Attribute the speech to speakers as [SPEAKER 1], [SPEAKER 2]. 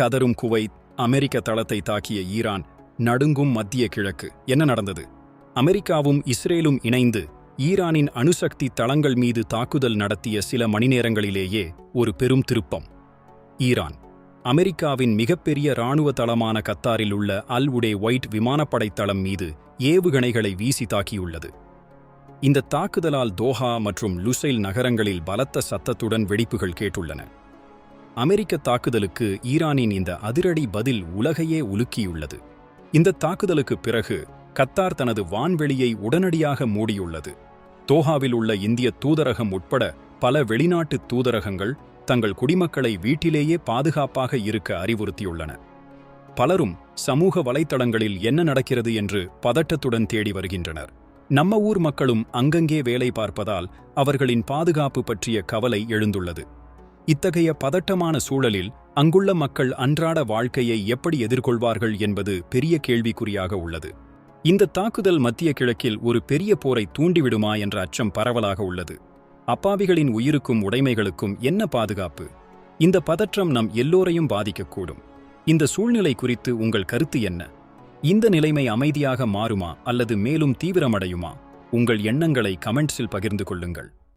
[SPEAKER 1] கதரும் Kuwait அமெரிக்க தளத்தை தாக்கிய Iran நடுங்கும் மத்திய கிழக்கு. என்ன நடந்தது? அமெரிக்காவும் இஸ்ரேலும் இணைந்து ஈரானின் அணுசக்தி தளங்கள் மீது தாக்குதல் நடத்திய சில மணிநேரங்களிலேயே ஒரு பெரும் திருப்பம். ஈரான். அமெரிக்காவின் மிகப்பெரிய இராணுவ தளமான கத்தாரில் உள்ள அல் உடே ஒயிட் விமானப்படை தளம் மீது ஏவுகணைகளை வீசி தாக்கியுள்ளது. இந்த தாக்குதலால் தோஹா மற்றும் லுசைல் நகரங்களில் பலத்த சத்தத்துடன் வெடிப்புகள் கேட்டுள்ளன. அமெரிக்க தாக்குதலுக்கு ஈரானின் இந்த அதிரடி பதில் உலகையே உலுக்கியுள்ளது. இந்த தாக்குதலுக்கு பிறகு கத்தார் தனது வான்வெளியை உடனடியாக மூடியுள்ளது. தோஹாவில் உள்ள இந்திய தூதரகம் உட்பட பல வெளிநாட்டு தூதரகங்கள் தங்கள் குடிமக்களை வீட்டிலேயே பாதுகாப்பாக இருக்க அறிவுறுத்தியுள்ளன. பலரும் சமூக வலைத்தளங்களில் என்ன நடக்கிறது என்று பதட்டத்துடன் தேடி வருகின்றனர். நம்ம ஊர் மக்களும் அங்கங்கே வேலை பார்ப்பதால் அவர்களின் பாதுகாப்பு பற்றிய கவலை எழுந்துள்ளது. இத்தகைய பதட்டமான சூழலில் அங்குள்ள மக்கள் அன்றாட வாழ்க்கையை எப்படி எதிர்கொள்வார்கள் என்பது பெரிய கேள்விக்குறியாக உள்ளது. இந்த தாக்குதல் மத்திய கிழக்கில் ஒரு பெரிய போரை தூண்டிவிடுமா என்ற அச்சம் பரவலாக உள்ளது. அப்பாவிகளின் உயிருக்கும் உடைமைகளுக்கும் என்ன பாதுகாப்பு? இந்த பதற்றம் நம் எல்லோரையும் பாதிக்கக்கூடும். இந்த சூழ்நிலை குறித்து உங்கள் கருத்து என்ன? இந்த நிலைமை அமைதியாக மாறுமா அல்லது மேலும் தீவிரமடையுமா? உங்கள் எண்ணங்களை கமெண்ட்ஸில் பகிர்ந்து கொள்ளுங்கள்.